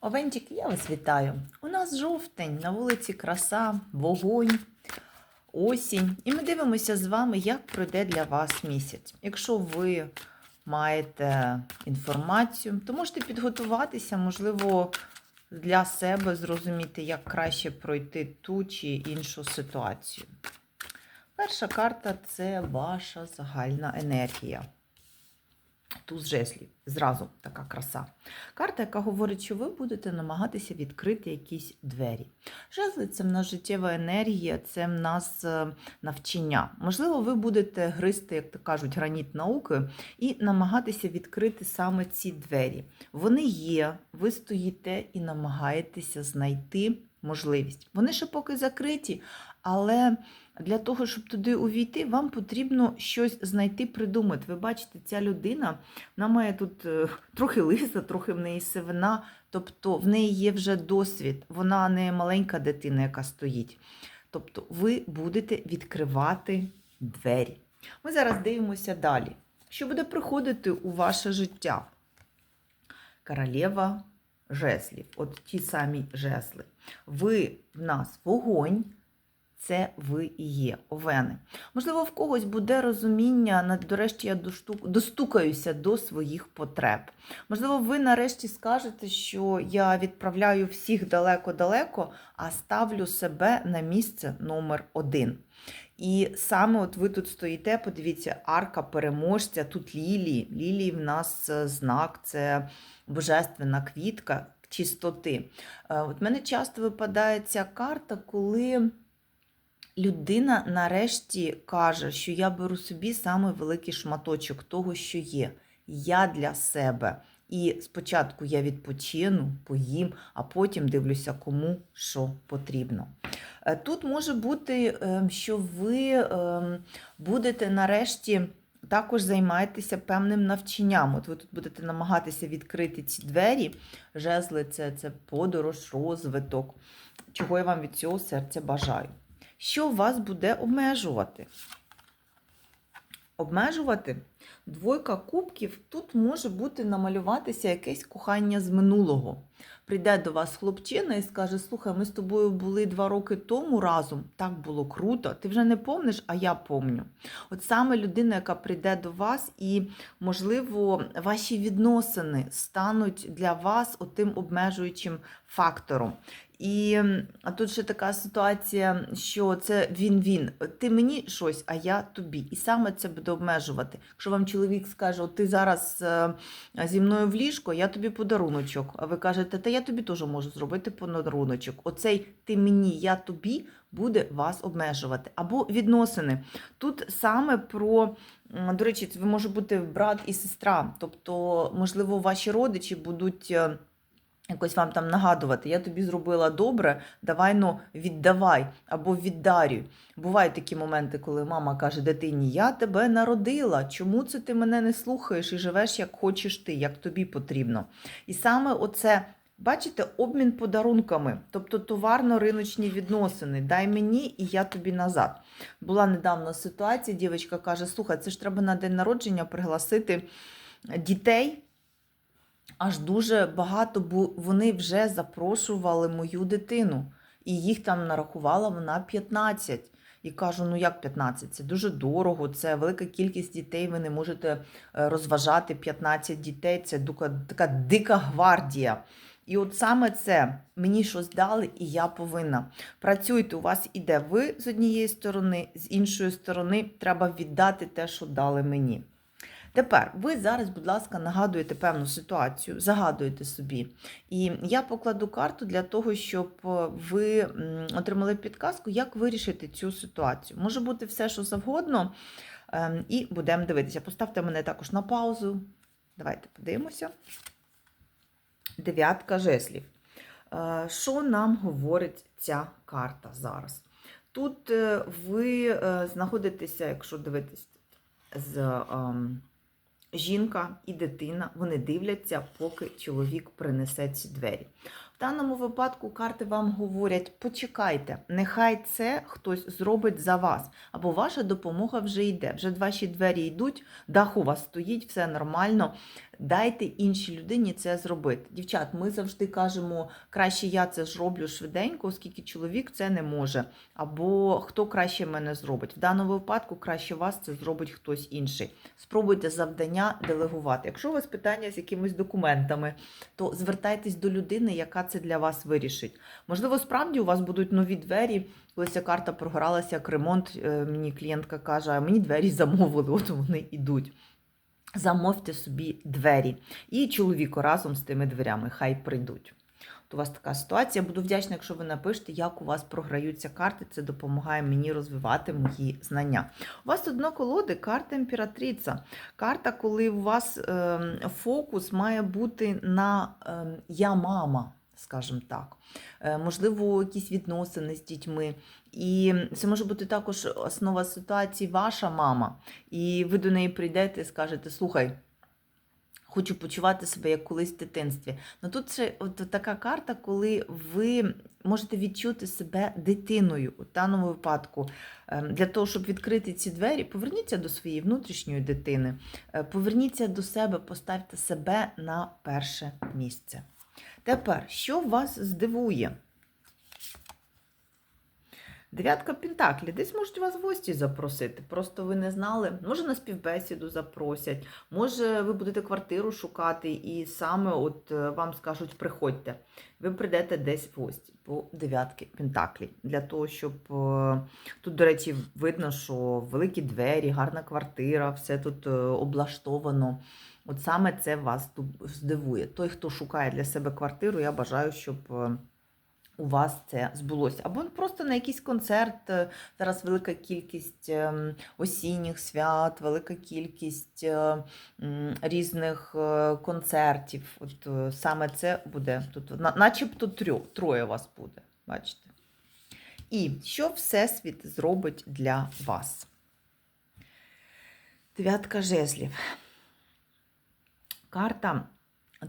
Овенчик, я вас вітаю. У нас жовтень, на вулиці краса, вогонь, осінь. І ми дивимося з вами, як пройде для вас місяць. Якщо ви маєте інформацію, то можете підготуватися, можливо, для себе зрозуміти, як краще пройти ту чи іншу ситуацію. Перша карта це ваша загальна енергія. Туз жезлів. Зразу така краса. Карта, яка говорить, що ви будете намагатися відкрити якісь двері. Жезли це в нас життєва енергія, це в нас е, навчання. Можливо, ви будете гризти, як то кажуть, граніт науки і намагатися відкрити саме ці двері. Вони є, ви стоїте і намагаєтеся знайти можливість. Вони ще поки закриті, але для того, щоб туди увійти, вам потрібно щось знайти, придумати. Ви бачите, ця людина вона має тут е, трохи лиса, трохи в неї сивина, тобто в неї є вже досвід, вона не маленька дитина, яка стоїть. Тобто ви будете відкривати двері. Ми зараз дивимося далі. Що буде приходити у ваше життя? Королева жезлів, от ті самі жезли. Ви в нас вогонь, це ви і є, овени. Можливо, в когось буде розуміння, на- дорешті я достукаюся до своїх потреб. Можливо, ви нарешті скажете, що я відправляю всіх далеко-далеко, а ставлю себе на місце номер один. І саме от ви тут стоїте, подивіться, арка переможця, тут лілії. Лілії в нас е, знак, це божественна квітка чистоти. Е, От мене часто випадає ця карта, коли людина нарешті каже, що я беру собі саме великий шматочок того, що є. Я для себе. І спочатку я відпочину, поїм, а потім дивлюся, кому що потрібно. Е, Тут може бути, ем, що ви ем, будете нарешті також займаєтеся певним навчанням. От ви тут будете намагатися відкрити ці двері. Жезли це, це подорож, розвиток. Чого я вам від цього серця бажаю. Що вас буде обмежувати? Обмежувати двойка кубків тут може бути намалюватися якесь кохання з минулого. Прийде до вас хлопчина і скаже: Слухай, ми з тобою були два роки тому разом, так було круто. Ти вже не помниш, а я помню. От саме людина, яка прийде до вас, і, можливо, ваші відносини стануть для вас отим обмежуючим фактором. І тут ще така ситуація, що це він-він. Ти мені щось, а я тобі. І саме це буде обмежувати. Якщо вам чоловік скаже, ти зараз е, зі мною в ліжко, я тобі подаруночок. А ви кажете, та я тобі теж можу зробити подаруночок. Оцей ти мені, я тобі буде вас обмежувати. Або відносини. Тут саме про. До речі, це може бути брат і сестра. Тобто, можливо, ваші родичі будуть е, якось вам там нагадувати, я тобі зробила добре, давай ну віддавай або віддарюй. Бувають такі моменти, коли мама каже дитині: Я тебе народила. Чому це ти мене не слухаєш і живеш як хочеш ти, як тобі потрібно? І саме оце. Бачите, обмін подарунками, тобто товарно-риночні відносини. Дай мені і я тобі назад. Була недавно ситуація, дівчинка каже: слухай, це ж треба на день народження пригласити дітей. Аж дуже багато, бо вони вже запрошували мою дитину. І їх там нарахувала вона 15. І кажу: ну як 15? Це дуже дорого, це велика кількість дітей. Ви не можете е, розважати 15 дітей. Це така дика гвардія. І от саме це мені щось дали, і я повинна. Працюйте, у вас іде ви з однієї сторони, з іншої сторони треба віддати те, що дали мені. Тепер ви зараз, будь ласка, нагадуєте певну ситуацію, загадуєте собі. І я покладу карту для того, щоб е, ви отримали підказку, як вирішити цю ситуацію. Може бути все, що завгодно, ем, і будемо дивитися. Поставте мене також на паузу. Давайте подивимося. Дев'ятка жеслів. Е, Що нам говорить ця карта зараз? Тут е, ви знаходитеся, якщо дивитись з ем, жінка і дитина, вони дивляться, поки чоловік принесе ці двері. В даному випадку карти вам говорять: почекайте, нехай це хтось зробить за вас, або ваша допомога вже йде. Вже ваші двері йдуть, дах у вас стоїть, все нормально. Дайте іншій людині це зробити. Дівчат, ми завжди кажемо, краще я це зроблю швиденько, оскільки чоловік це не може. Або хто краще мене зробить. В даному випадку краще вас це зробить хтось інший. Спробуйте завдання делегувати. Якщо у вас питання з якимись документами, то звертайтесь до людини, яка це для вас вирішить. Можливо, справді у вас будуть нові двері. Коли ця карта програлася як ремонт, е, мені клієнтка каже, а мені двері замовили, от вони йдуть. Замовте собі двері. І чоловіку разом з тими дверями хай прийдуть. От у вас така ситуація. Буду вдячна, якщо ви напишете, як у вас програються карти. Це допомагає мені розвивати мої знання. У вас одно колоди карта імператриця. Карта, коли у вас ем, фокус має бути на ем, я мама, скажімо так. Е, можливо, якісь відносини з дітьми. І це може бути також основа ситуації ваша мама. І ви до неї прийдете і скажете: слухай. Хочу почувати себе як колись в дитинстві. Ну тут ще от така карта, коли ви можете відчути себе дитиною у даному випадку. Ем, Для того, щоб відкрити ці двері, поверніться до своєї внутрішньої дитини, е, поверніться до себе, поставте себе на перше місце. Тепер, що вас здивує? Дев'ятка Пентаклі. Десь можуть вас в гості запросити. Просто ви не знали. Може на співбесіду запросять, може ви будете квартиру шукати, і саме от е, вам скажуть, приходьте. Ви прийдете десь в гості по дев'ятки Пентаклі. Для того, щоб е, тут, до речі, видно, що великі двері, гарна квартира, все тут е, облаштовано. От саме це вас здивує. Той, хто шукає для себе квартиру, я бажаю, щоб е, у вас це збулося. Або просто на якийсь концерт. е, Зараз велика кількість ем, осінніх свят, велика кількість е, різних е, концертів. От е, саме це буде тут, начебто трьох, троє вас буде. Бачите? І що Всесвіт зробить для вас? Дев'ятка жезлів. Карта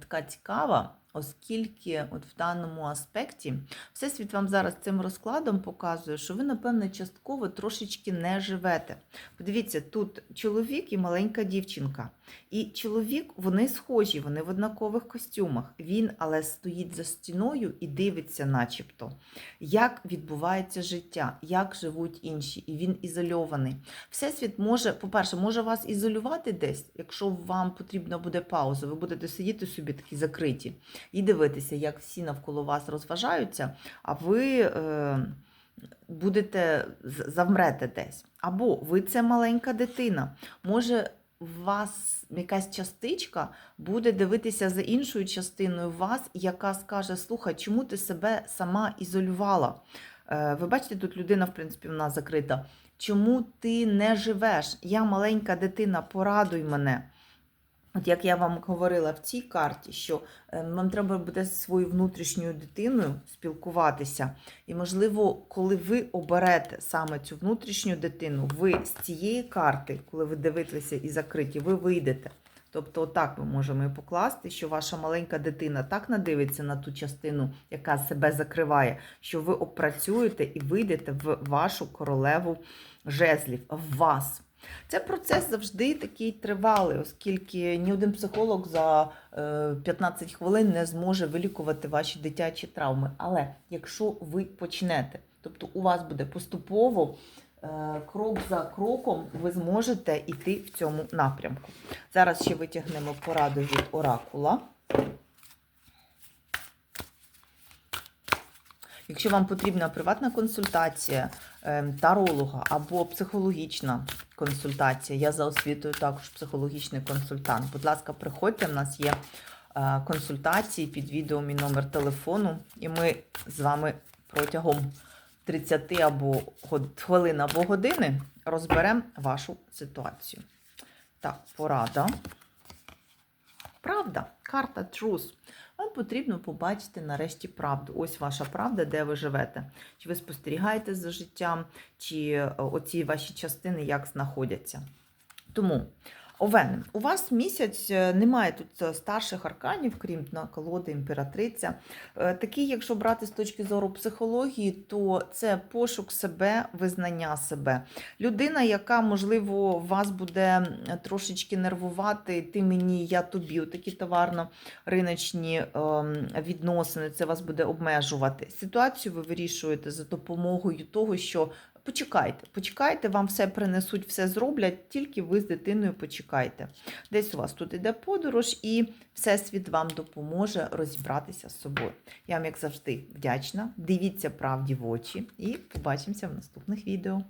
така цікава, оскільки от в даному аспекті Всесвіт вам зараз цим розкладом показує, що ви, напевне, частково трошечки не живете. Подивіться, тут чоловік і маленька дівчинка. І чоловік, вони схожі, вони в однакових костюмах. Він але стоїть за стіною і дивиться, начебто, як відбувається життя, як живуть інші, і він ізольований. Всесвіт може, по-перше, може вас ізолювати десь, якщо вам потрібна буде пауза, ви будете сидіти собі такі закриті і дивитися, як всі навколо вас розважаються, а ви е, будете завмрете десь. Або ви це маленька дитина. Може, у вас якась частичка буде дивитися за іншою частиною вас, яка скаже: Слухай, чому ти себе сама ізолювала? Е, Ви бачите, тут людина, в принципі, вона закрита. Чому ти не живеш? Я маленька дитина, порадуй мене. От як я вам говорила в цій карті, що е, вам треба буде зі своєю внутрішньою дитиною спілкуватися. І, можливо, коли ви оберете саме цю внутрішню дитину, ви з цієї карти, коли ви дивитеся і закриті, ви вийдете. Тобто, отак ми можемо і покласти, що ваша маленька дитина так надивиться на ту частину, яка себе закриває, що ви опрацюєте і вийдете в вашу королеву жезлів, в вас. Це процес завжди такий тривалий, оскільки ні один психолог за е, 15 хвилин не зможе вилікувати ваші дитячі травми. Але якщо ви почнете, тобто у вас буде поступово, е, крок за кроком, ви зможете йти в цьому напрямку. Зараз ще витягнемо пораду від оракула. Якщо вам потрібна приватна консультація ем, таролога або психологічна консультація, я за освітою також психологічний консультант. Будь ласка, приходьте, в нас є е, консультації під відео мій номер телефону, і ми з вами протягом 30 або хвилин або години розберемо вашу ситуацію. Так, порада. Правда, карта Truth. Потрібно побачити нарешті правду. Ось ваша правда, де ви живете. Чи ви спостерігаєте за життям, чи е, оці ваші частини як знаходяться. Тому Овени, у вас місяць е, немає тут е, старших арканів, крім на колоди імператриця. Е, Такий, якщо брати з точки зору психології, то це пошук себе, визнання себе. Людина, яка, можливо, вас буде трошечки нервувати, ти мені, я тобі, такі товарно-риночні ем, відносини, це вас буде обмежувати. Ситуацію ви вирішуєте за допомогою того, що почекайте, почекайте, вам все принесуть, все зроблять, тільки ви з дитиною почекайте. Десь у вас тут іде подорож, і Всесвіт вам допоможе розібратися з собою. Я вам, як завжди, вдячна. Дивіться правді в очі і побачимося в наступних відео.